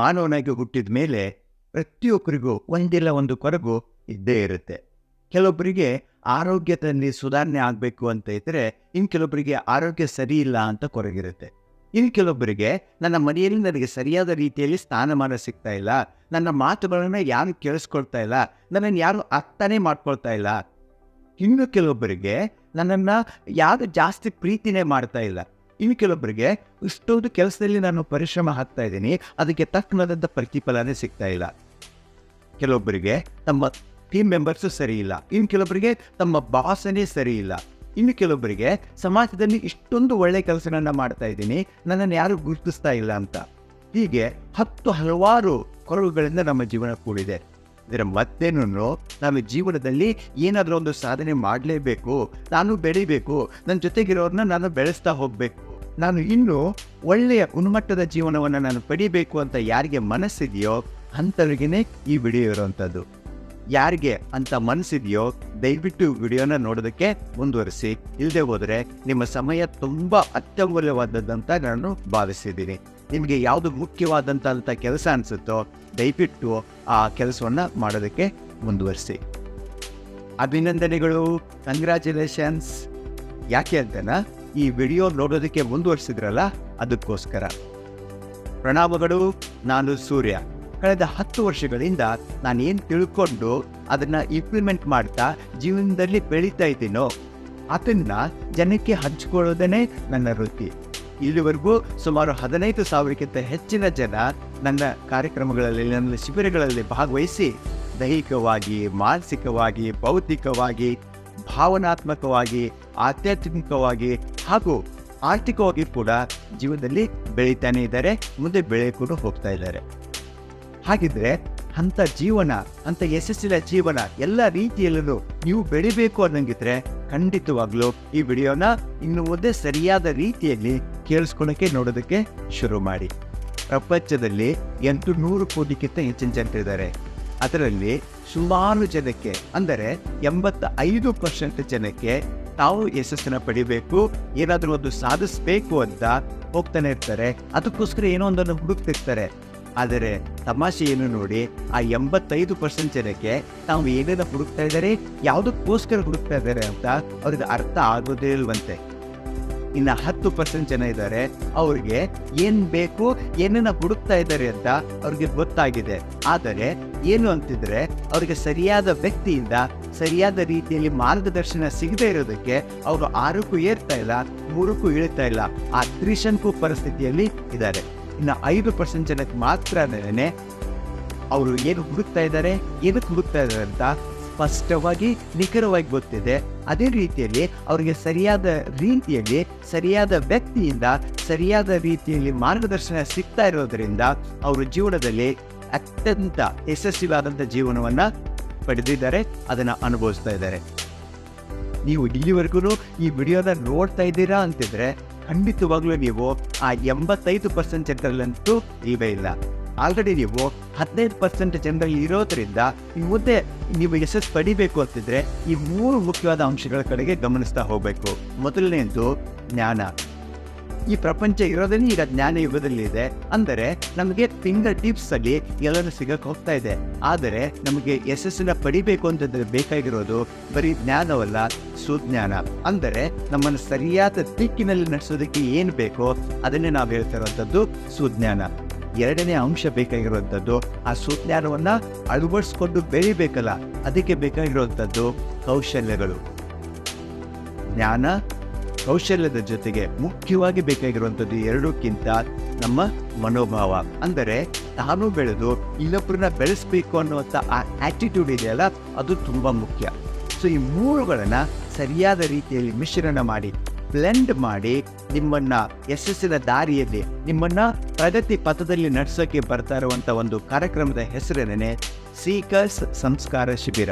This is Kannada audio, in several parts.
ಮಾನವನಾಗಿ ಹುಟ್ಟಿದ ಮೇಲೆ ಪ್ರತಿಯೊಬ್ಬರಿಗೂ ಒಂದಿಲ್ಲ ಒಂದು ಕೊರಗು ಇದ್ದೇ ಇರುತ್ತೆ. ಕೆಲವೊಬ್ಬರಿಗೆ ಆರೋಗ್ಯದಲ್ಲಿ ಸುಧಾರಣೆ ಆಗಬೇಕು ಅಂತ ಇದ್ದರೆ ಇನ್ನು ಕೆಲವೊಬ್ಬರಿಗೆ ಆರೋಗ್ಯ ಸರಿ ಇಲ್ಲ ಅಂತ ಕೊರಗಿರುತ್ತೆ. ಇನ್ನು ಕೆಲವೊಬ್ಬರಿಗೆ ನನ್ನ ಮನೆಯಲ್ಲಿ ನನಗೆ ಸರಿಯಾದ ರೀತಿಯಲ್ಲಿ ಸ್ಥಾನಮಾನ ಸಿಗ್ತಾ ಇಲ್ಲ, ನನ್ನ ಮಾತುಗಳನ್ನು ಯಾರು ಕೇಳಿಸ್ಕೊಳ್ತಾ ಇಲ್ಲ, ನನ್ನನ್ನು ಯಾರು ಅರ್ಥನೇ ಮಾಡ್ಕೊಳ್ತಾ ಇಲ್ಲ. ಇನ್ನು ಕೆಲವೊಬ್ಬರಿಗೆ ನನ್ನನ್ನು ಯಾರು ಜಾಸ್ತಿ ಪ್ರೀತಿನೇ ಮಾಡ್ತಾ ಇಲ್ಲ. ಇನ್ನು ಕೆಲವೊಬ್ಬರಿಗೆ ಇಷ್ಟೊಂದು ಕೆಲಸದಲ್ಲಿ ನಾನು ಪರಿಶ್ರಮ ಹಾಕ್ತಾ ಇದ್ದೀನಿ, ಅದಕ್ಕೆ ತಕ್ಕನಾದಂಥ ಪ್ರತಿಫಲನೇ ಸಿಗ್ತಾ ಇಲ್ಲ. ಕೆಲವೊಬ್ಬರಿಗೆ ತಮ್ಮ ಟೀಮ್ ಮೆಂಬರ್ಸು ಸರಿ ಇಲ್ಲ, ಇನ್ನು ಕೆಲವೊಬ್ಬರಿಗೆ ತಮ್ಮ ಬಾಸನೇ ಸರಿ ಇಲ್ಲ. ಇನ್ನು ಕೆಲವೊಬ್ಬರಿಗೆ ಸಮಾಜದಲ್ಲಿ ಇಷ್ಟೊಂದು ಒಳ್ಳೆಯ ಕೆಲಸಗಳನ್ನ ಮಾಡ್ತಾ ಇದ್ದೀನಿ, ನನ್ನನ್ನು ಯಾರು ಗುರುತಿಸ್ತಾ ಇಲ್ಲ ಅಂತ. ಹೀಗೆ ಹತ್ತು ಹಲವಾರು ಕೊರಗುಗಳಿಂದ ನಮ್ಮ ಜೀವನ ಕೂಡಿದೆ. ಇದರ ಮತ್ತೇನು ನಮ್ಮ ಜೀವನದಲ್ಲಿ ಏನಾದರೂ ಒಂದು ಸಾಧನೆ ಮಾಡಲೇಬೇಕು, ನಾನು ಬೆಳಿಬೇಕು ನನ್ನ ಜೊತೆಗಿರೋರನ್ನ ನಾನು ಬೆಳೆಸ್ತಾ ಹೋಗಬೇಕು. ನಾನು ಇನ್ನೂ ಒಳ್ಳೆಯ ಗುಣಮಟ್ಟದ ಜೀವನವನ್ನು ನಾನು ಪಡಿಬೇಕು ಅಂತ ಯಾರಿಗೆ ಮನಸ್ಸಿದೆಯೋ ಅಂಥವ್ರಿಗೇ ಈ ವಿಡಿಯೋ ಇರೋವಂಥದ್ದು. ಯಾರಿಗೆ ಅಂತ ಮನಸ್ಸಿದೆಯೋ ದಯವಿಟ್ಟು ವಿಡಿಯೋನ ನೋಡೋದಕ್ಕೆ ಮುಂದುವರಿಸಿ. ಇಲ್ಲದೆ ಹೋದರೆ ನಿಮ್ಮ ಸಮಯ ತುಂಬ ಅತ್ಯಮೂಲ್ಯವಾದದ್ದಂತ ನಾನು ಭಾವಿಸಿದ್ದೀನಿ. ನಿಮಗೆ ಯಾವುದು ಮುಖ್ಯವಾದಂಥ ಅಂತ ಕೆಲಸ ಅನಿಸುತ್ತೋ ದಯವಿಟ್ಟು ಆ ಕೆಲಸವನ್ನು ಮಾಡೋದಕ್ಕೆ ಮುಂದುವರಿಸಿ. ಅಭಿನಂದನೆಗಳು ಕಂಗ್ರ್ಯಾಚುಲೇಷನ್ಸ್ ಯಾಕೆ ಅಂತನಾ? ಈ ವಿಡಿಯೋ ನೋಡೋದಕ್ಕೆ ಮುಂದುವರಿಸಿದ್ರಲ್ಲ, ಅದಕ್ಕೋಸ್ಕರ. ಪ್ರಣಾಮಗಳು, ನಾನು ಸೂರ್ಯ. ಕಳೆದ ಹತ್ತು ವರ್ಷಗಳಿಂದ ನಾನು ಏನು ತಿಳ್ಕೊಂಡು ಅದನ್ನು ಇಂಪ್ಲಿಮೆಂಟ್ ಮಾಡ್ತಾ ಜೀವನದಲ್ಲಿ ಬೆಳೀತಾ ಇದ್ದೀನೋ, ಅದನ್ನು ಜನಕ್ಕೆ ಹಂಚಿಕೊಳ್ಳೋದೇ ನನ್ನ ವೃತ್ತಿ. ಇಲ್ಲಿವರೆಗೂ ಸುಮಾರು ಹದಿನೈದು ಸಾವಿರಕ್ಕಿಂತ ಹೆಚ್ಚಿನ ಜನ ನನ್ನ ಕಾರ್ಯಕ್ರಮಗಳಲ್ಲಿ, ನನ್ನ ಶಿಬಿರಗಳಲ್ಲಿ ಭಾಗವಹಿಸಿ ದೈಹಿಕವಾಗಿ, ಮಾನಸಿಕವಾಗಿ ಭೌತಿಕವಾಗಿ ಭಾವನಾತ್ಮಕವಾಗಿ ಆಧ್ಯಾತ್ಮಿಕವಾಗಿ ಹಾಗೂ ಆರ್ಥಿಕವಾಗಿ ಕೂಡ ಜೀವನದಲ್ಲಿ ಬೆಳೀತಾನೆ ಇದ್ದಾರೆ, ಮುಂದೆ ಬೆಳೆಯಕ್ಕೂ ಹೋಗ್ತಾ ಇದ್ದಾರೆ. ಹಾಗಿದ್ರೆ ಅಂಥ ಜೀವನ ಅಂತ ಯಶಸ್ಸಿನ ಜೀವನ ಎಲ್ಲ ರೀತಿಯಲ್ಲೂ ನೀವು ಬೆಳಿಬೇಕು ಅನ್ನಂಗಿದ್ರೆ ಖಂಡಿತವಾಗ್ಲೂ ಈ ವಿಡಿಯೋನ ಇನ್ನು ಮುಂದೆ ಸರಿಯಾದ ರೀತಿಯಲ್ಲಿ ಕೇಳಿಸ್ಕೊಳಕ್ಕೆ, ನೋಡೋದಕ್ಕೆ ಶುರು ಮಾಡಿ. ಪ್ರಪಂಚದಲ್ಲಿ ಎಂಟು ನೂರು ಕೋಟಿಗಿಂತ ಹೆಚ್ಚಿನ ಜನರಿದ್ದಾರೆ. ಅದರಲ್ಲಿ ಸುಮಾರು ಜನಕ್ಕೆ, ಅಂದರೆ ಎಂಬತ್ತ ಐದು ಪರ್ಸೆಂಟ್ ಜನಕ್ಕೆ ತಾವು ಯಶಸ್ಸನ್ನು ಪಡಿಬೇಕು, ಏನಾದರೂ ಒಂದು ಸಾಧಿಸಬೇಕು ಅಂತ ಹೋಗ್ತಾನೆ ಇರ್ತಾರೆ. ಅದಕ್ಕೋಸ್ಕರ ಏನೋ ಒಂದನ್ನು ಹುಡುಕ್ತಿರ್ತಾರೆ. ಆದರೆ ತಮಾಷೆ ಏನು ನೋಡಿ ಆ ಎಂಬತ್ತೈದು ಪರ್ಸೆಂಟ್ ಜನಕ್ಕೆ ತಾವು ಏನೇನು ಹುಡುಕ್ತಾ ಇದ್ದಾರೆ, ಯಾವುದಕ್ಕೋಸ್ಕರ ಹುಡುಕ್ತಾ ಇದ್ದಾರೆ ಅಂತ ಅವ್ರಿಗೆ ಅರ್ಥ ಆಗೋದೇ ಇಲ್ವಂತೆ. ಇನ್ನು ಹತ್ತು ಪರ್ಸೆಂಟ್ ಜನ ಇದ್ದಾರೆ, ಅವ್ರಿಗೆ ಏನು ಬೇಕು ಏನನ್ನ ಹುಡುಕ್ತಾ ಇದ್ದಾರೆ ಅಂತ ಅವ್ರಿಗೆ ಗೊತ್ತಾಗಿದೆ. ಆದರೆ ಏನು ಅಂತಿದ್ರೆ ಅವರಿಗೆ ಸರಿಯಾದ ವ್ಯಕ್ತಿಯಿಂದ ಸರಿಯಾದ ರೀತಿಯಲ್ಲಿ ಮಾರ್ಗದರ್ಶನ ಸಿಗದೆ ಇರೋದಕ್ಕೆ ಅವರು ಆರಕ್ಕೂ ಏರ್ತಾ ಇಲ್ಲ, ಮೂರಕ್ಕೂ ಇಳಿತಾ ಇಲ್ಲ. ಆ ತ್ರಿಶಂಕು ಪರಿಸ್ಥಿತಿಯಲ್ಲಿ ಇದ್ದಾರೆ. ಇನ್ನು ಐದು ಪರ್ಸೆಂಟ್ ಜನಕ್ಕೆ ಮಾತ್ರನೇ ಅವರು ಏನು ಹುಡುಕ್ತಾ ಇದ್ದಾರೆ, ಏನಕ್ಕೆ ಹುಡುಕ್ತಾ ಇದ್ದಾರೆ ಅಂತ ಸ್ಪಷ್ಟವಾಗಿ, ನಿಖರವಾಗಿ ಗೊತ್ತಿದೆ. ಅದೇ ರೀತಿಯಲ್ಲಿ ಅವರಿಗೆ ಸರಿಯಾದ ರೀತಿಯಲ್ಲಿ, ಸರಿಯಾದ ವ್ಯಕ್ತಿಯಿಂದ, ಸರಿಯಾದ ರೀತಿಯಲ್ಲಿ ಮಾರ್ಗದರ್ಶನ ಸಿಗ್ತಾ ಇರೋದ್ರಿಂದ ಅವರು ಜೀವನದಲ್ಲಿ ಅತ್ಯಂತ ಯಶಸ್ವಿಯಾದಂಥ ಜೀವನವನ್ನು ಪಡೆದಿದ್ದಾರೆ, ಅದನ್ನು ಅನುಭವಿಸ್ತಾ ಇದ್ದಾರೆ. ನೀವು ಇಲ್ಲಿವರೆಗೂ ಈ ವಿಡಿಯೋನ ನೋಡ್ತಾ ಇದ್ದೀರಾ ಅಂತಿದ್ರೆ, ಖಂಡಿತವಾಗ್ಲೂ ನೀವು ಆ ಎಂಬತ್ತೈದು ಪರ್ಸೆಂಟ್ ಜನರಲ್ಲಂತೂ ಇವೇ ಇಲ್ಲ. ಆಲ್ರೆಡಿ ನೀವು ಹದಿನೈದು ಪರ್ಸೆಂಟ್ ಜನರಲ್ಲಿ ಇರೋದ್ರಿಂದ ಈ ಮುಂದೆ ನೀವು ಯಶಸ್ಸು ಪಡಿಬೇಕು ಅಂತಿದ್ರೆ, ಈ ಮೂರು ಮುಖ್ಯವಾದ ಅಂಶಗಳ ಕಡೆಗೆ ಗಮನಿಸ್ತಾ ಹೋಗಬೇಕು. ಮೊದಲನೇದು ಜ್ಞಾನ. ಈ ಪ್ರಪಂಚ ಇರೋದೇ ಈಗ ಜ್ಞಾನ ಯುಗದಲ್ಲಿ ಇದೆ. ಅಂದರೆ ನಮಗೆ ಫಿಂಗರ್ ಟಿಪ್ಸ್ ಅಲ್ಲಿ ಎಲ್ಲರೂ ಸಿಗಕ್ಕೆ ಹೋಗ್ತಾ ಇದೆ. ಆದರೆ ನಮಗೆ ಯಶಸ್ಸನ್ನ ಪಡಿಬೇಕು ಅಂತಂದ್ರೆ ಬೇಕಾಗಿರೋದು ಬರೀ ಜ್ಞಾನವಲ್ಲ, ಸುಜ್ಞಾನ. ಅಂದರೆ ನಮ್ಮನ್ನು ಸರಿಯಾದ ದಿಕ್ಕಿನಲ್ಲಿ ನಡೆಸೋದಕ್ಕೆ ಏನು ಬೇಕೋ ಅದನ್ನೇ ನಾವು ಹೇಳ್ತಾ ಸುಜ್ಞಾನ. ಎರಡನೇ ಅಂಶ ಬೇಕಾಗಿರುವಂಥದ್ದು ಆ ಸುಜ್ಞಾನವನ್ನ ಅಳವಡಿಸ್ಕೊಂಡು ಬೆಳಿಬೇಕಲ್ಲ, ಅದಕ್ಕೆ ಬೇಕಾಗಿರುವಂಥದ್ದು ಕೌಶಲ್ಯಗಳು. ಜ್ಞಾನ ಕೌಶಲ್ಯದ ಜೊತೆಗೆ ಮುಖ್ಯವಾಗಿ ಬೇಕಾಗಿರುವಂಥದ್ದು ಎರಡಕ್ಕಿಂತ ನಮ್ಮ ಮನೋಭಾವ. ಅಂದರೆ ತಾನು ಬೆಳೆದು ಇನ್ನೊಬ್ಬರನ್ನ ಬೆಳೆಸಬೇಕು ಅನ್ನುವಂಥ ಆ ಆ್ಯಟಿಟ್ಯೂಡ್ ಇದೆಯಲ್ಲ, ಅದು ತುಂಬ ಮುಖ್ಯ. ಸೊ ಈ ಮೂರುಗಳನ್ನು ಸರಿಯಾದ ರೀತಿಯಲ್ಲಿ ಮಿಶ್ರಣ ಮಾಡಿ ಬ್ಲೆಂಡ್ ಮಾಡಿ ನಿಮ್ಮನ್ನು ಯಶಸ್ಸಿನ ದಾರಿಯಲ್ಲಿ, ನಿಮ್ಮನ್ನು ಪ್ರಗತಿ ಪಥದಲ್ಲಿ ನಡೆಸೋಕ್ಕೆ ಬರ್ತಾ ಇರುವಂಥ ಒಂದು ಕಾರ್ಯಕ್ರಮದ ಹೆಸರೇನೇ ಸೀಕರ್ಸ್ ಸಂಸ್ಕಾರ ಶಿಬಿರ.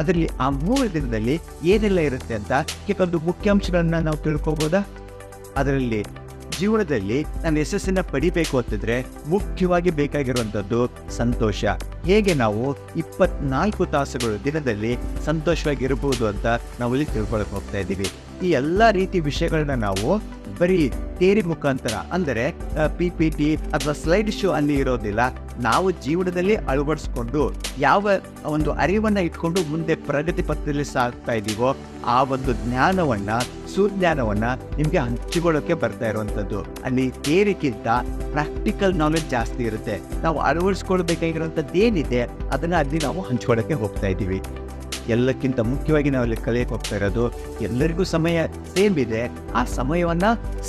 ಅದರಲ್ಲಿ ಆ ಮೂರು ದಿನದಲ್ಲಿ ಏನೆಲ್ಲ ಇರುತ್ತೆ ಅಂತ ಕೆಲವೊಂದು ಮುಖ್ಯಾಂಶಗಳನ್ನು ನಾವು ತಿಳ್ಕೊಬೋದಾ? ಅದರಲ್ಲಿ ಜೀವನದಲ್ಲಿ ನಾನು ಯಶಸ್ಸನ್ನು ಪಡಿಬೇಕು ಅಂತಿದ್ರೆ ಮುಖ್ಯವಾಗಿ ಬೇಕಾಗಿರುವಂಥದ್ದು ಸಂತೋಷ. ಹೇಗೆ ನಾವು ಇಪ್ಪತ್ನಾಲ್ಕು ತಾಸುಗಳು ದಿನದಲ್ಲಿ ಸಂತೋಷವಾಗಿ ಇರಬಹುದು ಅಂತ ನಾವು ಇಲ್ಲಿ ತಿಳ್ಕೊಳಕ್ ಹೋಗ್ತಾ ಇದ್ದೀವಿ. ಈ ಎಲ್ಲ ರೀತಿ ವಿಷಯಗಳನ್ನ ನಾವು ಬರೀ ತೇರಿ ಮುಖಾಂತರ ಅಂದರೆ ಪಿ ಪಿ ಟಿ ಅಥವಾ ಸ್ಲೈಡ್ ಶೋ ಅಲ್ಲಿ ಇರೋದಿಲ್ಲ. ನಾವು ಜೀವನದಲ್ಲಿ ಅಳವಡಿಸ್ಕೊಂಡು ಯಾವ ಒಂದು ಅರಿವನ್ನು ಇಟ್ಕೊಂಡು ಮುಂದೆ ಪ್ರಗತಿ ಪಥದಲ್ಲಿ ಸಾಗ್ತಾ ಇದ್ದೀವೋ ಆ ಒಂದು ಜ್ಞಾನವನ್ನು, ಸುಜ್ಞಾನವನ್ನು ನಿಮಗೆ ಹಂಚಿಕೊಳ್ಳೋಕೆ ಬರ್ತಾ ಇರುವಂಥದ್ದು. ಅಲ್ಲಿ ತೇರಿಗಿಂತ ಪ್ರಾಕ್ಟಿಕಲ್ ನಾಲೆಡ್ಜ್ ಜಾಸ್ತಿ ಇರುತ್ತೆ. ನಾವು ಅಳವಡಿಸ್ಕೊಳ್ಬೇಕಾಗಿರುವಂಥದ್ದು ಏನಿದೆ ಅದನ್ನ ಅಲ್ಲಿ ನಾವು ಹಂಚ್ಕೊಳ್ಳೋಕ್ಕೆ ಹೋಗ್ತಾ ಇದ್ದೀವಿ ಎಲ್ಲಕ್ಕಿಂತ ಮುಖ್ಯವಾಗಿ ನಾವು ಅಲ್ಲಿ ಕಲಿಯಕ್ಕೆ ಹೋಗ್ತಾ ಇರೋದು. ಎಲ್ಲರಿಗೂ ಸಮಯ ಸೇಮ್ ಇದೆ. ಆ ಸಮಯವನ್ನ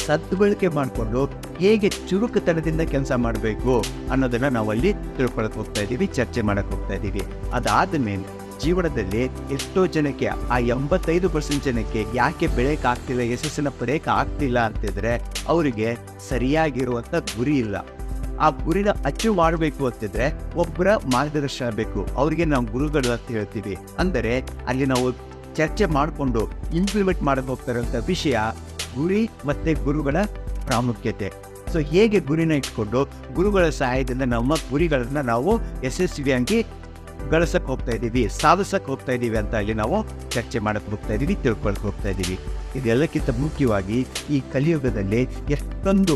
ಸದ್ಬಳಕೆ ಮಾಡಿಕೊಂಡು ಹೇಗೆ ಚುರುಕುತನದಿಂದ ಕೆಲಸ ಮಾಡಬೇಕು ಅನ್ನೋದನ್ನ ನಾವಲ್ಲಿ ಅಲ್ಲಿ ತಿಳ್ಕೊಳಕ್ ಹೋಗ್ತಾ ಇದ್ದೀವಿ ಚರ್ಚೆ ಮಾಡಕ್ ಹೋಗ್ತಾ ಇದ್ದೀವಿ ಅದಾದ ಮೇಲೆ ಜೀವನದಲ್ಲಿ ಎಷ್ಟೋ ಜನಕ್ಕೆ, ಆ ಎಂಬತ್ತೈದು ಪರ್ಸೆಂಟ್ ಜನಕ್ಕೆ ಯಾಕೆ ಬೆಳೆಯಕ್ಕೆ ಆಗ್ತಿಲ್ಲ, ಯಶಸ್ಸನ್ನ ಪಡೆಯಕ್ಕೆ ಆಗ್ತಿಲ್ಲ ಅಂತಿದ್ರೆ, ಅವರಿಗೆ ಸರಿಯಾಗಿರುವಂತ ಗುರಿ ಇಲ್ಲ. ಆ ಗುರಿನ ಅಚೀವ್ ಮಾಡಬೇಕು ಅಂತಿದ್ರೆ ಒಬ್ಬರ ಮಾರ್ಗದರ್ಶನ ಬೇಕು. ಅವರಿಗೆ ನಾವು ಗುರುಗಳು ಅಂತ ಹೇಳ್ತೀವಿ. ಅಂದರೆ ಅಲ್ಲಿ ನಾವು ಚರ್ಚೆ ಮಾಡಿಕೊಂಡು ಇಂಪ್ಲಿಮೆಂಟ್ ಮಾಡಕ್ ಹೋಗ್ತಾ ಇರುವಂಥ ವಿಷಯ ಗುರಿ ಮತ್ತೆ ಗುರುಗಳ ಪ್ರಾಮುಖ್ಯತೆ. ಸೊ ಹೇಗೆ ಗುರಿನ ಇಟ್ಕೊಂಡು ಗುರುಗಳ ಸಹಾಯದಿಂದ ನಮ್ಮ ಗುರಿಗಳನ್ನು ನಾವು ಯಶಸ್ವಿಯಾಗಿ ಗಳಿಸಕ್ ಹೋಗ್ತಾ ಇದ್ದೀವಿ ಸಾಧಿಸಕ್ಕೆ ಹೋಗ್ತಾ ಇದ್ದೀವಿ ಅಂತ ಇಲ್ಲಿ ನಾವು ಚರ್ಚೆ ಮಾಡಕ್ಕೆ ಹೋಗ್ತಾ ಇದ್ದೀವಿ ತಿಳ್ಕೊಳಕ್ಕೆ ಹೋಗ್ತಾ ಇದ್ದೀವಿ ಇದೆಲ್ಲಕ್ಕಿಂತ ಮುಖ್ಯವಾಗಿ ಈ ಕಲಿಯುಗದಲ್ಲಿ ಎಷ್ಟೊಂದು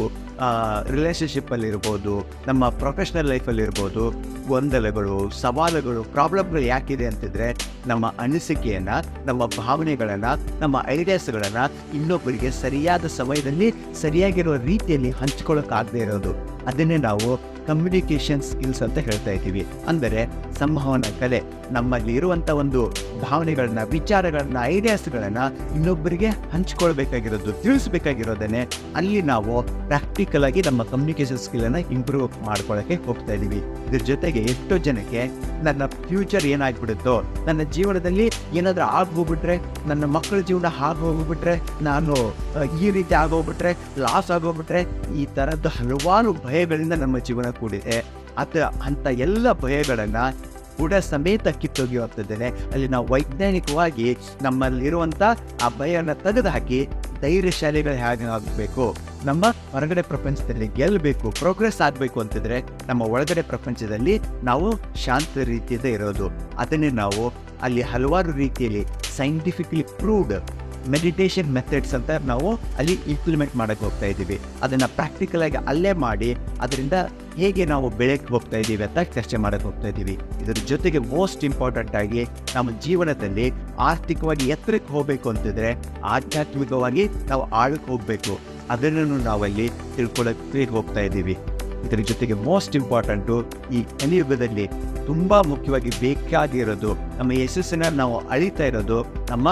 ರಿಲೇಷನ್ಶಿಪ್ಪಲ್ಲಿ ಇರ್ಬೋದು, ನಮ್ಮ ಪ್ರೊಫೆಷ್ನಲ್ ಲೈಫಲ್ಲಿ ಇರ್ಬೋದು, ಗೊಂದಲಗಳು, ಸವಾಲುಗಳು ಪ್ರಾಬ್ಲಮ್ಗಳು ಯಾಕಿದೆ ಅಂತಿದ್ರೆ ನಮ್ಮ ಅನಿಸಿಕೆಯನ್ನು, ನಮ್ಮ ಭಾವನೆಗಳನ್ನು, ನಮ್ಮ ಐಡಿಯಾಸ್ಗಳನ್ನು ಇನ್ನೊಬ್ಬರಿಗೆ ಸರಿಯಾದ ಸಮಯದಲ್ಲಿ ಸರಿಯಾಗಿರೋ ರೀತಿಯಲ್ಲಿ ಹಂಚ್ಕೊಳ್ಳೋಕ್ಕಾಗದೇ ಇರೋದು. ಅದನ್ನೇ ನಾವು ಕಮ್ಯುನಿಕೇಷನ್ ಸ್ಕಿಲ್ಸ್ ಅಂತ ಹೇಳ್ತಾ ಇದ್ದೀವಿ. ಅಂದರೆ ಸಂವಹನ ಕಲೆ ನಮ್ಮಲ್ಲಿ ಇರುವಂಥ ಒಂದು ಭಾವನೆಗಳನ್ನ, ವಿಚಾರಗಳನ್ನ ಐಡಿಯಾಸ್ಗಳನ್ನ ಇನ್ನೊಬ್ಬರಿಗೆ ಹಂಚ್ಕೊಳ್ಬೇಕಾಗಿರೋದು, ತಿಳಿಸ್ಬೇಕಾಗಿರೋದನ್ನೇ ಅಲ್ಲಿ ನಾವು ಪ್ರಾಕ್ಟಿಕಲ್ ಆಗಿ ನಮ್ಮ ಕಮ್ಯುನಿಕೇಷನ್ ಸ್ಕಿಲನ್ನು ಇಂಪ್ರೂವ್ ಮಾಡ್ಕೊಳ್ಳೋಕೆ ಹೋಗ್ತಾ ಇದೀವಿ. ಇದ್ರ ಜೊತೆಗೆ ಎಷ್ಟೋ ಜನಕ್ಕೆ ನನ್ನ ಫ್ಯೂಚರ್ ಏನಾಗ್ಬಿಡುತ್ತೋ, ನನ್ನ ಜೀವನದಲ್ಲಿ ಏನಾದರೂ ಆಗೋಗ್ಬಿಟ್ರೆ ನನ್ನ ಮಕ್ಕಳ ಜೀವನ ಆಗೋಗ್ಬಿಟ್ರೆ ನಾನು ಈ ರೀತಿ ಆಗೋಗ್ಬಿಟ್ರೆ ಲಾಸ್ ಆಗೋಗ್ಬಿಟ್ರೆ ಈ ಥರದ್ದು ಹಲವಾರು ಭಯಗಳಿಂದ ನಮ್ಮ ಜೀವನ ಕೂಡಿದೆ. ಅದ ಅಂಥ ಎಲ್ಲ ಭಯಗಳನ್ನು ಬುಡ ಸಮೇತ ಕಿತ್ತೊಗೆಯುವಂಥದ್ದೇನೆ. ಅಲ್ಲಿ ನಾವು ವೈಜ್ಞಾನಿಕವಾಗಿ ನಮ್ಮಲ್ಲಿರುವಂಥ ಆ ಭಯನ ತೆಗೆದುಹಾಕಿ ಧೈರ್ಯಶಾಲಿಗಳು ಹೇಗೆ ಆಗಬೇಕು. ನಮ್ಮ ಹೊರಗಡೆ ಪ್ರಪಂಚದಲ್ಲಿ ಗೆಲ್ಲಬೇಕು, ಪ್ರೋಗ್ರೆಸ್ ಆಗಬೇಕು ಅಂತಿದ್ರೆ ನಮ್ಮ ಒಳಗಡೆ ಪ್ರಪಂಚದಲ್ಲಿ ನಾವು ಶಾಂತ ರೀತಿಯಿಂದ ಇರೋದು. ಅದನ್ನೇ ನಾವು ಅಲ್ಲಿ ಹಲವಾರು ರೀತಿಯಲ್ಲಿ ಸೈಂಟಿಫಿಕ್ಲಿ ಪ್ರೂವ್ಡ್ ಮೆಡಿಟೇಷನ್ ಮೆಥಡ್ಸ್ ಅಂತ ನಾವು ಅಲ್ಲಿ ಇಂಪ್ಲಿಮೆಂಟ್ ಮಾಡಕ್ಕೆ ಹೋಗ್ತಾ ಇದ್ದೀವಿ. ಅದನ್ನು ಪ್ರಾಕ್ಟಿಕಲ್ ಆಗಿ ಅಲ್ಲೇ ಮಾಡಿ, ಅದರಿಂದ ಹೇಗೆ ನಾವು ಬೆಳಕ್ಕೆ ಹೋಗ್ತಾ ಇದ್ದೀವಿ ಅಂತ ಚರ್ಚೆ ಮಾಡಕ್ಕೆ ಹೋಗ್ತಾ ಇದ್ದೀವಿ. ಇದರ ಜೊತೆಗೆ ಮೋಸ್ಟ್ ಇಂಪಾರ್ಟೆಂಟ್ ಆಗಿ ನಮ್ಮ ಜೀವನದಲ್ಲಿ ಆರ್ಥಿಕವಾಗಿ ಎತ್ತರಕ್ಕೆ ಹೋಗಬೇಕು ಅಂತಿದ್ರೆ ಆಧ್ಯಾತ್ಮಿಕವಾಗಿ ನಾವು ಆಳಕ್ಕೆ ಹೋಗಬೇಕು. ಅದನ್ನು ನಾವಲ್ಲಿ ತಿಳ್ಕೊಳ್ಳೋಕ್ಕೆ ಹೋಗ್ತಾ ಇದ್ದೀವಿ. ಇದರ ಜೊತೆಗೆ ಮೋಸ್ಟ್ ಇಂಪಾರ್ಟೆಂಟು ಈ ಕಲಿಯುಗದಲ್ಲಿ ತುಂಬ ಮುಖ್ಯವಾಗಿ ಬೇಕಾಗಿರೋದು, ನಮ್ಮ ಯಶಸ್ಸನ್ನು ನಾವು ಅಳಿತಾ ಇರೋದು, ನಮ್ಮ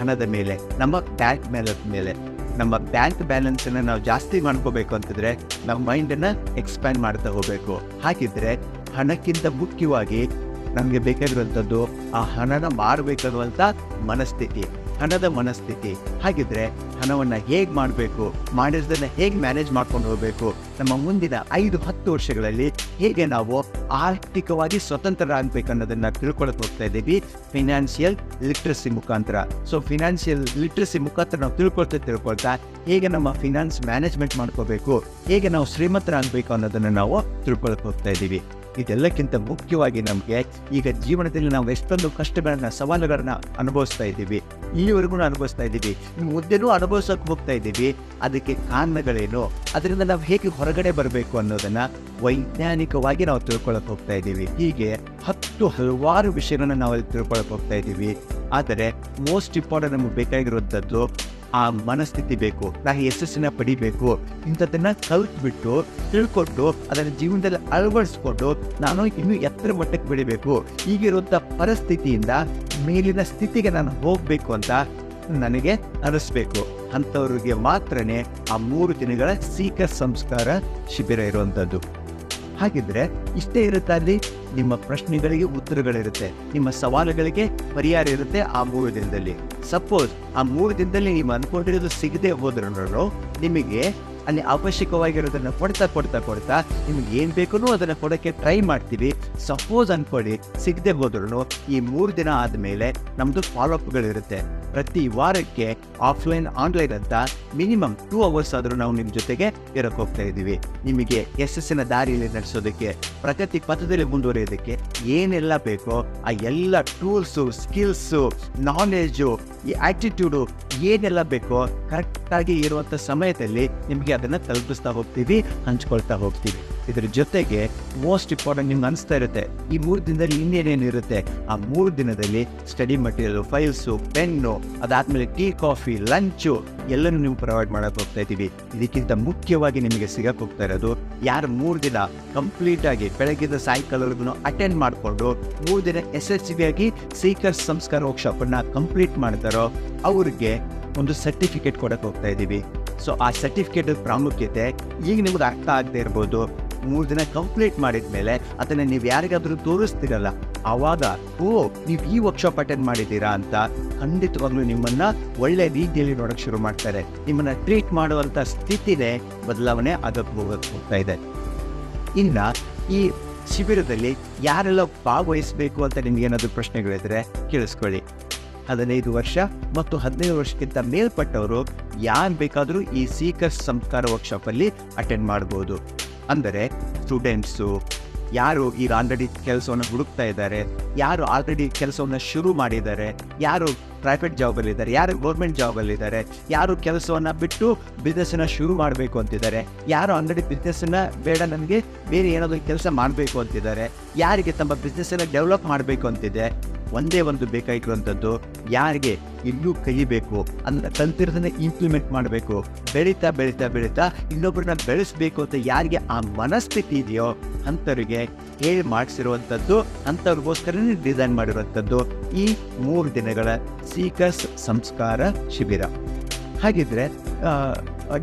ಹಣದ ಮೇಲೆ, ನಮ್ಮ ಬ್ಯಾಂಕ್ ಬ್ಯಾಲೆನ್ಸ್ ಮೇಲೆ. ನಮ್ಮ ಬ್ಯಾಂಕ್ ಬ್ಯಾಲೆನ್ಸನ್ನು ನಾವು ಜಾಸ್ತಿ ಮಾಡ್ಕೋಬೇಕು ಅಂತಿದ್ರೆ, ನಮ್ಮ ಮೈಂಡನ್ನು ಎಕ್ಸ್ಪ್ಯಾಂಡ್ ಮಾಡ್ತಾ ಹೋಗಬೇಕು. ಹಾಗಿದ್ರೆ, ಹಣಕ್ಕಿಂತ ಮುಖ್ಯವಾಗಿ ನಮಗೆ ಬೇಕಾಗಿರುವಂಥದ್ದು ಆ ಹಣನ ಮಾರಬೇಕಾಗುವಂಥ ಮನಸ್ಥಿತಿ. ಹಣದ ಮನಸ್ಥಿತಿ. ಹಾಗಿದ್ರೆ ಹಣವನ್ನು ಹೇಗೆ ಮಾಡಬೇಕು, ಮಾಡಿರೋದನ್ನ ಹೇಗೆ ಮ್ಯಾನೇಜ್ ಮಾಡ್ಕೊಂಡು ಹೋಗಬೇಕು, ನಮ್ಮ ಮುಂದಿನ ಐದು, ಹತ್ತು ವರ್ಷಗಳಲ್ಲಿ ಹೇಗೆ ನಾವು ಆರ್ಥಿಕವಾಗಿ ಸ್ವತಂತ್ರರಾಗಬೇಕು ಅನ್ನೋದನ್ನ ತಿಳ್ಕೊಳಕ್ ಹೋಗ್ತಾ ಇದ್ದೀವಿ. ಫಿನಾನ್ಷಿಯಲ್ ಲಿಟ್ರಸಿ ಮುಖಾಂತರ. ಸೊ ಫಿನಾನ್ಷಿಯಲ್ ಲಿಟ್ರಸಿ ಮುಖಾಂತರ ನಾವು ತಿಳ್ಕೊಳ್ತಾ ತಿಳ್ಕೊಳ್ತಾ ಹೇಗೆ ನಮ್ಮ ಫಿನಾನ್ಸ್ ಮ್ಯಾನೇಜ್ಮೆಂಟ್ ಮಾಡ್ಕೋಬೇಕು, ಹೇಗೆ ನಾವು ಶ್ರೀಮಂತರಾಗಬೇಕು ಅನ್ನೋದನ್ನು ನಾವು ತಿಳ್ಕೊಳಕ್ ಹೋಗ್ತಾ ಇದ್ದೀವಿ. ಇದೆಲ್ಲಕ್ಕಿಂತ ಮುಖ್ಯವಾಗಿ ನಮಗೆ ಈಗ ಜೀವನದಲ್ಲಿ ನಾವು ಎಷ್ಟೊಂದು ಕಷ್ಟಗಳನ್ನು, ಸವಾಲುಗಳನ್ನ ಅನುಭವಿಸ್ತಾ ಇದ್ದೀವಿ. ಇಲ್ಲಿವರೆಗೂ ಅನುಭವಿಸ್ತಾ ಇದ್ದೀವಿ. ಮುಂದೆನೂ ಅನುಭವಿಸೋಕೆ ಹೋಗ್ತಾ ಇದ್ದೀವಿ. ಅದಕ್ಕೆ ಕಾರಣಗಳೇನು? ಅದರಿಂದ ನಾವು ಹೇಗೆ ಹೊರಗಡೆ ಬರಬೇಕು ಅನ್ನೋದನ್ನ ವೈಜ್ಞಾನಿಕವಾಗಿ ನಾವು ತಿಳ್ಕೊಳಕ್ ಹೋಗ್ತಾ ಇದ್ದೀವಿ. ಹೀಗೆ ಹತ್ತು ಹಲವಾರು ವಿಷಯಗಳನ್ನ ನಾವು ಅಲ್ಲಿ ಹೋಗ್ತಾ ಇದ್ದೀವಿ. ಆದರೆ ಮೋಸ್ಟ್ ಇಂಪಾರ್ಟೆಂಟ್ ನಮಗೆ ಬೇಕಾಗಿರುವಂಥದ್ದು ಆ ಮನಸ್ಥಿತಿ ಬೇಕು ನಾನು ಯಶಸ್ಸನ್ನ ಪಡಿಬೇಕು, ಇಂಥದ್ದನ್ನ ಕಲ್ತ್ಬಿಟ್ಟು ತಿಳ್ಕೊಂಡು ಅದನ್ನ ಜೀವನದಲ್ಲಿ ಅಳವಡಿಸ್ಕೊಂಡು ನಾನು ಇನ್ನೂ ಎತ್ತರ ಮಟ್ಟಕ್ಕೆ ಬೆಳಿಬೇಕು. ಈಗಿರುವಂಥ ಪರಿಸ್ಥಿತಿಯಿಂದ ಮೇಲಿನ ಸ್ಥಿತಿಗೆ ನಾನು ಹೋಗಬೇಕು ಅಂತ ನನಗೆ ಅನಿಸ್ಬೇಕು. ಅಂಥವ್ರಿಗೆ ಮಾತ್ರನೇ ಆ ಮೂರು ದಿನಗಳ ಸೀಕರ್ ಸಂಸ್ಕಾರ ಶಿಬಿರ ಇರುವಂಥದ್ದು. ಹಾಗಿದ್ರೆ ಇಷ್ಟೇ ಇರುತ್ತೆ ಅಲ್ಲಿ ನಿಮ್ಮ ಪ್ರಶ್ನೆಗಳಿಗೆ ಉತ್ತರಗಳಿರುತ್ತೆ, ನಿಮ್ಮ ಸವಾಲುಗಳಿಗೆ ಪರಿಹಾರ ಇರುತ್ತೆ ಆ ಮೂರು ದಿನದಲ್ಲಿ. ಸಪೋಸ್ ಆ ಮೂರು ದಿನದಲ್ಲಿ ನೀವು ಅನ್ಕೊಂಡಿರೋದು ಸಿಗದೆ ಹೋದ್ರೂ ನಿಮಗೆ ಅಲ್ಲಿ ಅವಶ್ಯಕವಾಗಿರೋದನ್ನು ಕೊಡ್ತಾ ಕೊಡ್ತಾ ಕೊಡ್ತಾ ನಿಮ್ಗೆ ಏನು ಬೇಕೂ ಅದನ್ನ ಕೊಡೋಕ್ಕೆ ಟ್ರೈ ಮಾಡ್ತೀವಿ. ಸಪೋಸ್ ಅನ್ಕೊಳ್ಳಿ, ಸಿಗದೆ ಹೋದ್ರೂ ಈ ಮೂರು ದಿನ ಆದಮೇಲೆ ನಮ್ಮದು ಫಾಲೋಅಪ್ಗಳಿರುತ್ತೆ ಪ್ರತಿ ವಾರಕ್ಕೆ ಆಫ್ಲೈನ್, ಆನ್ಲೈನ್ ಅಂತ ಮಿನಿಮಮ್ ಟೂ ಅವರ್ಸ್ ಆದರೂ ನಾವು ನಿಮ್ಮ ಜೊತೆಗೆ ಇರಕ್ಕೆ ಹೋಗ್ತಾ ಇದ್ದೀವಿ. ನಿಮಗೆ ಯಶಸ್ಸಿನ ದಾರಿಯಲ್ಲಿ ನಡೆಸೋದಕ್ಕೆ, ಪ್ರಗತಿ ಪಥದಲ್ಲಿ ಮುಂದುವರಿಯೋದಕ್ಕೆ ಏನೆಲ್ಲ ಬೇಕೋ ಆ ಎಲ್ಲ ಟೂಲ್ಸು, ಸ್ಕಿಲ್ಸು ನಾಲೆಜು ಈ ಆ್ಯಟಿಟ್ಯೂಡು ಏನೆಲ್ಲ ಬೇಕೋ ಕರೆಕ್ಟಾಗಿ ಇರುವಂಥ ಸಮಯದಲ್ಲಿ ನಿಮಗೆ ಅದನ್ನು ತಲುಪಿಸ್ತಾ ಹೋಗ್ತೀವಿ, ಹಂಚ್ಕೊಳ್ತಾ ಹೋಗ್ತೀವಿ. ಇದ್ರ ಜೊತೆಗೆ ಮೋಸ್ಟ್ ಇಂಪಾರ್ಟೆಂಟ್ ನಿಮ್ಗೆ ಅನಿಸ್ತಾ ಇರುತ್ತೆ, ಈ ಮೂರು ದಿನದಲ್ಲಿ ಇನ್ನೇನೇನು ಇರುತ್ತೆ, ಆ ಮೂರು ದಿನದಲ್ಲಿ ಸ್ಟಡಿ ಮಟೀರಿಯಲ್ ಫೈಲ್ಸು ಪೆನ್ನು ಅದಾದ್ಮೇಲೆ ಟೀ ಕಾಫಿ ಲಂಚು ಎಲ್ಲನೂ ನೀವು ಪ್ರೊವೈಡ್ ಮಾಡಕ್ಕೆ ಹೋಗ್ತಾ ಇದ್ದೀವಿ. ಇದಕ್ಕಿಂತ ಮುಖ್ಯವಾಗಿ ನಿಮಗೆ ಸಿಗಕ್ಕೆ ಹೋಗ್ತಾ ಇರೋದು, ಯಾರು ಮೂರು ದಿನ ಕಂಪ್ಲೀಟ್ ಆಗಿ ಬೆಳಗ್ಗಿಂದ ಸಾಯಂಕಾಲವರೆಗೂ ಅಟೆಂಡ್ ಮಾಡಿಕೊಂಡು ಮೂರು ದಿನ ಯಶಸ್ವಿಯಾಗಿ ಸೀಕರ್ ಸಂಸ್ಕಾರ ವರ್ಕ್ಶಾಪನ್ನು ಕಂಪ್ಲೀಟ್ ಮಾಡ್ತಾರೋ, ಅವ್ರಿಗೆ ಒಂದು ಸರ್ಟಿಫಿಕೇಟ್ ಕೊಡಕ್ಕೆ ಹೋಗ್ತಾ ಇದ್ದೀವಿ. ಸೊ ಆ ಸರ್ಟಿಫಿಕೇಟ್ ಪ್ರಾಮುಖ್ಯತೆ ಈಗ ನಿಮ್ಗೆ ಅರ್ಥ ಆಗದೆ ಇರ್ಬೋದು ಮೂರು ದಿನ ಕಂಪ್ಲೀಟ್ ಮಾಡಿದ ಮೇಲೆ ಅದನ್ನು ನೀವು ಯಾರಿಗಾದರೂ ತೋರಿಸ್ತೀರಲ್ಲ ಆವಾಗ ಓ, ನೀವು ಈ ವರ್ಕ್ಶಾಪ್ ಅಟೆಂಡ್ ಮಾಡಿದ್ದೀರಾ ಅಂತ ಖಂಡಿತವಾಗ್ಲೂ ನಿಮ್ಮನ್ನ ಒಳ್ಳೆ ರೀತಿಯಲ್ಲಿ ನೋಡಕ್ ಶುರು ಮಾಡ್ತಾರೆ. ನಿಮ್ಮನ್ನ ಟ್ರೀಟ್ ಮಾಡುವಂತ ಸ್ಥಿತಿನೇ ಬದಲಾವಣೆ ಅದಕ್ಕೆ ಹೋಗ್ತಾ ಇದೆ. ಇನ್ನ ಈ ಶಿಬಿರದಲ್ಲಿ ಯಾರೆಲ್ಲ ಭಾಗವಹಿಸಬೇಕು ಅಂತ ನಿಮ್ಗೆ ಏನಾದರೂ ಪ್ರಶ್ನೆಗಳಿದ್ರೆ ಕೇಳಿಸ್ಕೊಳ್ಳಿ. ಹದಿನೈದು ವರ್ಷ ಮತ್ತು ಹದಿನೈದು ವರ್ಷಕ್ಕಿಂತ ಮೇಲ್ಪಟ್ಟವರು ಯಾರು ಬೇಕಾದರೂ ಈ ಸೀಕರ್ಸ್ ಸಂಸ್ಕಾರ ವರ್ಕ್ಶಾಪಲ್ಲಿ ಅಟೆಂಡ್ ಮಾಡ್ಬೋದು. ಅಂದರೆ ಸ್ಟೂಡೆಂಟ್ಸು, ಯಾರು ಈಗ ಆಲ್ರೆಡಿ ಕೆಲಸವನ್ನು ಹುಡುಕ್ತಾ ಇದ್ದಾರೆ, ಯಾರು ಆಲ್ರೆಡಿ ಕೆಲಸವನ್ನು ಶುರು ಮಾಡಿದ್ದಾರೆ, ಯಾರು ಪ್ರೈವೇಟ್ ಜಾಬಲ್ಲಿದ್ದಾರೆ ಯಾರು ಗೌರ್ಮೆಂಟ್ ಜಾಬಲ್ಲಿದ್ದಾರೆ ಯಾರು ಕೆಲಸವನ್ನು ಬಿಟ್ಟು ಬಿಸ್ನೆಸ್ಸನ್ನು ಶುರು ಮಾಡಬೇಕು ಅಂತಿದ್ದಾರೆ, ಯಾರು ಆಲ್ರೆಡಿ ಬಿಸ್ನೆಸ್ಸನ್ನು ಬೇಡ ನನಗೆ ಬೇರೆ ಏನಾದರೂ ಕೆಲಸ ಮಾಡಬೇಕು ಅಂತಿದ್ದಾರೆ, ಯಾರಿಗೆ ತಮ್ಮ ಬಿಸ್ನೆಸ್ಸನ್ನು ಡೆವಲಪ್ ಮಾಡಬೇಕು ಅಂತಿದೆ ಒಂದೇ ಒಂದು ಬೇಕಾಗಿರುವಂಥದ್ದು ಯಾರಿಗೆ ಇನ್ನೂ ಕಲಿಬೇಕು ಅಂದ್ರೆ ಕಲ್ತಿರೋದನ್ನ ಇಂಪ್ಲಿಮೆಂಟ್ ಮಾಡಬೇಕು. ಬೆಳೀತಾ ಬೆಳೀತಾ ಬೆಳೀತಾ ಇನ್ನೊಬ್ಬರನ್ನ ಬೆಳೆಸಬೇಕು ಅಂತ ಯಾರಿಗೆ ಆ ಮನಸ್ಥಿತಿ ಇದೆಯೋ ಅಂಥವ್ರಿಗೆ ಹೇಳಿ ಮಾಡಿಸಿರುವಂಥದ್ದು, ಅಂಥವ್ರಿಗೋಸ್ಕರನೇ ಡಿಸೈನ್ ಮಾಡಿರುವಂಥದ್ದು ಈ ಮೂರು ದಿನಗಳ ಸೀಕರ್ಸ್ ಸಂಸ್ಕಾರ ಶಿಬಿರ. ಹಾಗಿದ್ರೆ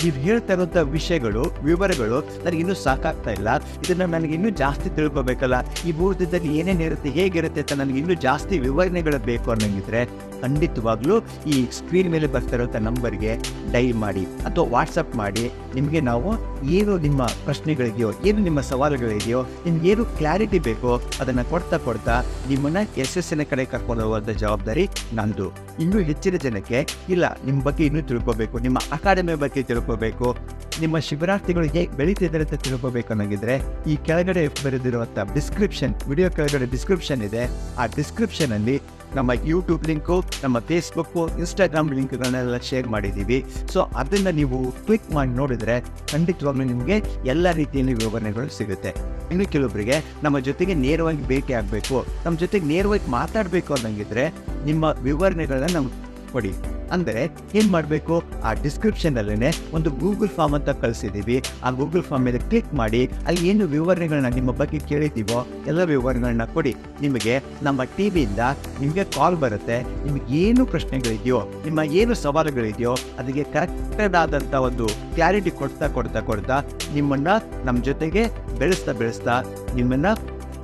ನೀವು ಹೇಳ್ತಾ ಇರುವಂಥ ವಿಷಯಗಳು, ವಿವರಗಳು ನನಗೆ ಇನ್ನೂ ಸಾಕಾಗ್ತಾ ಇಲ್ಲ. ಇದನ್ನು ನನಗೆ ಇನ್ನೂ ಜಾಸ್ತಿ ತಿಳ್ಕೊಬೇಕಲ್ಲ. ಈ ಏನೇನಿರುತ್ತೆ ಏನೇನು ಇರುತ್ತೆ, ಹೇಗಿರುತ್ತೆ ಅಂತ ನನಗೆ ಇನ್ನೂ ಜಾಸ್ತಿ ವಿವರಣೆಗಳು ಬೇಕು ಅನ್ನೋಂಗಿದ್ರೆ ಖಂಡಿತವಾಗ್ಲೂ ಈ ಸ್ಕ್ರೀನ್ ಮೇಲೆ ಬರ್ತಾ ಇರೋಂಥ ನಂಬರ್ಗೆ ಡೈಲ್ ಮಾಡಿ ಅಥವಾ ವಾಟ್ಸಪ್ ಮಾಡಿ. ನಿಮಗೆ ನಾವು ಏನು ನಿಮ್ಮ ಪ್ರಶ್ನೆಗಳಿದೆಯೋ, ಏನು ನಿಮ್ಮ ಸವಾಲುಗಳಿದೆಯೋ, ನಿಮ್ಗೆ ಏನು ಕ್ಲಾರಿಟಿ ಬೇಕೋ ಅದನ್ನು ಕೊಡ್ತಾ ಕೊಡ್ತಾ ನಿಮ್ಮನ್ನ ಯಶಸ್ಸಿನ ಕಡೆ ಕರ್ಕೊಂಡು ಹೋಗುವಂಥ ಜವಾಬ್ದಾರಿ ನಂದು. ಇನ್ನೂ ಹೆಚ್ಚಿನ ಜನಕ್ಕೆ ಇಲ್ಲ ನಿಮ್ಮ ಬಗ್ಗೆ ಇನ್ನೂ ತಿಳ್ಕೊಬೇಕು. ನಿಮ್ಮ ಅಕಾಡೆಮಿ ಬಗ್ಗೆ ತಿಳ್ಕೊಬೇಕು. ನಿಮ್ಮ ಶಿಬಿರಾರ್ಥಿಗಳು ಹೇಗೆ ಬೆಳೀತಿದ್ದಾರೆ ಅಂತ ತಿಳ್ಕೋಬೇಕು ಅನ್ನೋಂಗಿದ್ರೆ, ಈ ಕೆಳಗಡೆ ಬರೆದಿರುವಂಥ ಡಿಸ್ಕ್ರಿಪ್ಷನ್ ವಿಡಿಯೋ ಕೆಳಗಡೆ ಡಿಸ್ಕ್ರಿಪ್ಷನ್ ಇದೆ. ಆ ಡಿಸ್ಕ್ರಿಪ್ಷನ್ ಅಲ್ಲಿ ನಮ್ಮ ಯೂಟ್ಯೂಬ್ ಲಿಂಕು ನಮ್ಮ ಫೇಸ್ಬುಕ್ಕು ಇನ್ಸ್ಟಾಗ್ರಾಮ್ ಲಿಂಕ್ಗಳನ್ನೆಲ್ಲ ಶೇರ್ ಮಾಡಿದ್ದೀವಿ. ಸೊ ಅದನ್ನು ನೀವು ಕ್ಲಿಕ್ ಮಾಡಿ ನೋಡಿದ್ರೆ ಖಂಡಿತವಾಗ್ಲೂ ನಿಮಗೆ ಎಲ್ಲ ರೀತಿಯಲ್ಲಿ ವಿವರಣೆಗಳು ಸಿಗುತ್ತೆ. ಇನ್ನು ಕೆಲವೊಬ್ಬರಿಗೆ ನಮ್ಮ ಜೊತೆಗೆ ನೇರವಾಗಿ ಭೇಟಿ ಆಗಬೇಕು. ನಮ್ಮ ಜೊತೆಗೆ ನೇರವಾಗಿ ಮಾತಾಡಬೇಕು ಅನ್ನಂಗಿದ್ರೆ, ನಿಮ್ಮ ವಿವರಣೆಗಳನ್ನ ನಮ್ಗೆ ಕೊಡಿ ಅಂದರೆ ಏನು ಮಾಡಬೇಕು? ಆ ಡಿಸ್ಕ್ರಿಪ್ಷನಲ್ಲೇ ಒಂದು ಗೂಗಲ್ ಫಾರ್ಮ್ ಅಂತ ಕಳಿಸಿದ್ದೀವಿ ಆ ಗೂಗಲ್ ಫಾರ್ಮ್ ಮೇಲೆ ಕ್ಲಿಕ್ ಮಾಡಿ, ಅಲ್ಲಿ ಏನು ವಿವರಣೆಗಳನ್ನ ನಿಮ್ಮ ಬಗ್ಗೆ ಕೇಳಿದ್ದೀವೋ ಎಲ್ಲ ವಿವರಣೆಗಳನ್ನ ಕೊಡಿ. ನಿಮಗೆ ನಮ್ಮ ಟಿ ವಿಯಿಂದ ನಿಮಗೆ ಕಾಲ್ ಬರುತ್ತೆ. ನಿಮಗೆ ಏನು ಪ್ರಶ್ನೆಗಳಿದೆಯೋ, ನಿಮ್ಮ ಏನು ಸವಾಲುಗಳಿದೆಯೋ, ಅದಕ್ಕೆ ಕರೆಕ್ಟಾದಂಥ ಒಂದು ಕ್ಲಾರಿಟಿ ಕೊಡ್ತಾ ಕೊಡ್ತಾ ಕೊಡ್ತಾ ನಿಮ್ಮನ್ನ ನಮ್ಮ ಜೊತೆಗೆ ಬೆಳೆಸ್ತಾ ಬೆಳೆಸ್ತಾ ನಿಮ್ಮನ್ನ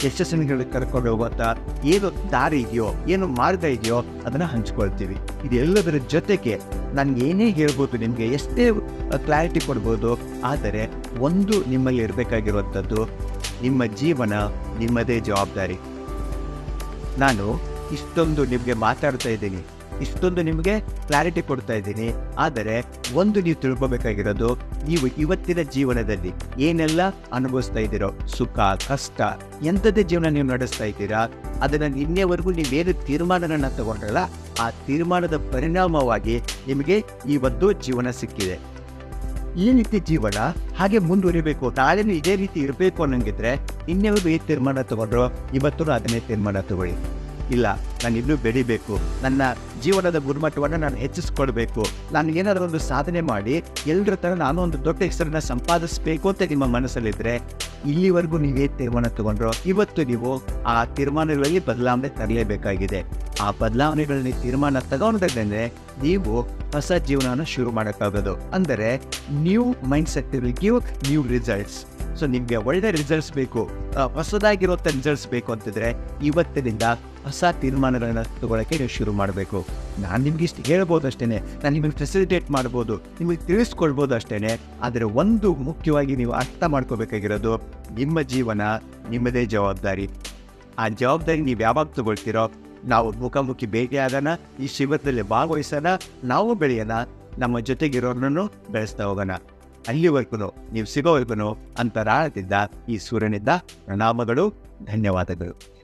ಯಶಸ್ಸಿನ ಕರ್ಕೊಂಡು ಹೋಗುತ್ತಾ ಏನು ದಾರಿ ಇದೆಯೋ, ಏನು ಮಾರ್ಗ ಇದೆಯೋ ಅದನ್ನು ಹಂಚ್ಕೊಳ್ತೀವಿ. ಇದೆಲ್ಲದರ ಜೊತೆಗೆ ನಾನು ಏನೇ ಹೇಳ್ಬೋದು ನಿಮಗೆ ಎಷ್ಟೇ ಕ್ಲಾರಿಟಿ ಕೊಡ್ಬೋದು, ಆದರೆ ಒಂದು ನಿಮ್ಮಲ್ಲಿ ಇರಬೇಕಾಗಿರುವಂಥದ್ದು ನಿಮ್ಮ ಜೀವನ, ನಿಮ್ಮದೇ ಜವಾಬ್ದಾರಿ. ನಾನು ಇಷ್ಟೊಂದು ನಿಮಗೆ ಮಾತಾಡ್ತಾ ಇದ್ದೀನಿ. ಇಷ್ಟೊಂದು ನಿಮಗೆ ಕ್ಲಾರಿಟಿ ಕೊಡ್ತಾ ಇದ್ದೀನಿ. ಆದರೆ ಒಂದು ನೀವು ತಿಳ್ಕೊಬೇಕಾಗಿರೋದು, ನೀವು ಇವತ್ತಿನ ಜೀವನದಲ್ಲಿ ಏನೆಲ್ಲ ಅನುಭವಿಸ್ತಾ ಇದ್ದೀರೋ, ಸುಖ, ಕಷ್ಟ, ಎಂಥದ್ದೇ ಜೀವನ ನೀವು ನಡೆಸ್ತಾ ಇದ್ದೀರಾ, ಅದನ್ನು ನಿನ್ನೆವರೆಗೂ ನೀವೇನು ತೀರ್ಮಾನಗಳನ್ನ ತಗೊಂಡ್ರಲ್ಲ, ಆ ತೀರ್ಮಾನದ ಪರಿಣಾಮವಾಗಿ ನಿಮಗೆ ಇವತ್ತು ಜೀವನ ಸಿಕ್ಕಿದೆ. ಈ ರೀತಿ ಜೀವನ ಹಾಗೆ ಮುಂದುವರಿಬೇಕು ನಾಳೆನೂ ಇದೇ ರೀತಿ ಇರಬೇಕು ಅನ್ನಂಗಿದ್ರೆ ಇನ್ನೆವರೆಗೂ ಈ ತೀರ್ಮಾನ ತಗೊಂಡ್ರು, ಇವತ್ತು ಅದನ್ನೇ ತೀರ್ಮಾನ ತಗೊಳ್ಳಿ. ಇಲ್ಲ ನಾನು ಇನ್ನೂ ಬೆಳಿಬೇಕು. ನನ್ನ ಜೀವನದ ಗುಣಮಟ್ಟವನ್ನು ನಾನು ಹೆಚ್ಚಿಸ್ಕೊಳ್ಬೇಕು. ನಾನು ಏನಾದರೂ ಒಂದು ಸಾಧನೆ ಮಾಡಿ ಎಲ್ಲರ ಥರ ನಾನು ಒಂದು ದೊಡ್ಡ ಹೆಸರನ್ನ ಸಂಪಾದಿಸಬೇಕು ಅಂತ ನಿಮ್ಮ ಮನಸ್ಸಲ್ಲಿದ್ದರೆ ಇಲ್ಲಿವರೆಗೂ ನೀವೇ ತೀರ್ಮಾನ ತಗೊಂಡ್ರು, ಇವತ್ತು ನೀವು ಆ ತೀರ್ಮಾನಗಳಲ್ಲಿ ಬದಲಾವಣೆ ತರಲೇಬೇಕಾಗಿದೆ. ಆ ಬದಲಾವಣೆಗಳಲ್ಲಿ ತೀರ್ಮಾನ ತಗೊಂಡ್ರೆ ನೀವು ಹೊಸ ಜೀವನನ ಶುರು ಮಾಡೋಕ್ಕಾಗೋದು. ಅಂದರೆ new mindset give new results so ನಿಮಗೆ ಒಳ್ಳೆ ರಿಸಲ್ಟ್ಸ್ ಬೇಕು. ಹೊಸದಾಗಿರೋ ರಿಸಲ್ಟ್ಸ್ ಬೇಕು ಅಂತಿದ್ರೆ, ಇವತ್ತಿನಿಂದ ಹೊಸ ತೀರ್ಮಾನಗಳನ್ನು ತಗೊಳ್ಳೋಕ್ಕೆ ನೀವು ಶುರು ಮಾಡಬೇಕು. ನಾನು ನಿಮ್ಗೆ ಇಷ್ಟು ಹೇಳ್ಬೋದು ಅಷ್ಟೇ ನಾನು ನಿಮಗೆ ಫೆಸಿಲಿಟೇಟ್ ಮಾಡ್ಬೋದು. ನಿಮಗೆ ತಿಳಿಸ್ಕೊಳ್ಬೋದು ಅಷ್ಟೇ ಆದರೆ ಒಂದು ಮುಖ್ಯವಾಗಿ ನೀವು ಅರ್ಥ ಮಾಡ್ಕೋಬೇಕಾಗಿರೋದು ನಿಮ್ಮ ಜೀವನ, ನಿಮ್ಮದೇ ಜವಾಬ್ದಾರಿ. ಆ ಜವಾಬ್ದಾರಿ ನೀವು ಯಾವಾಗ ತಗೊಳ್ತೀರೋ, ನಾವು ಮುಖಾಮುಖಿ ಭೇಟಿಯಾಗೋಣ, ಈ ಶಿಬಿರದಲ್ಲಿ ಭಾಗವಹಿಸೋಣ, ನಾವು ಬೆಳೆಯೋಣ, ನಮ್ಮ ಜೊತೆಗಿರೋರನ್ನು ಬೆಳೆಸ್ತಾ ಹೋಗೋಣ. ಅಲ್ಲಿವರೆಗೂ ನೀವು ಸಿಗೋವರೆಗೂ ಅಂತರಾಳದಿಂದ ಈ ಸೂರ್ಯನಿಂದ ಪ್ರಣಾಮಗಳು, ಧನ್ಯವಾದಗಳು.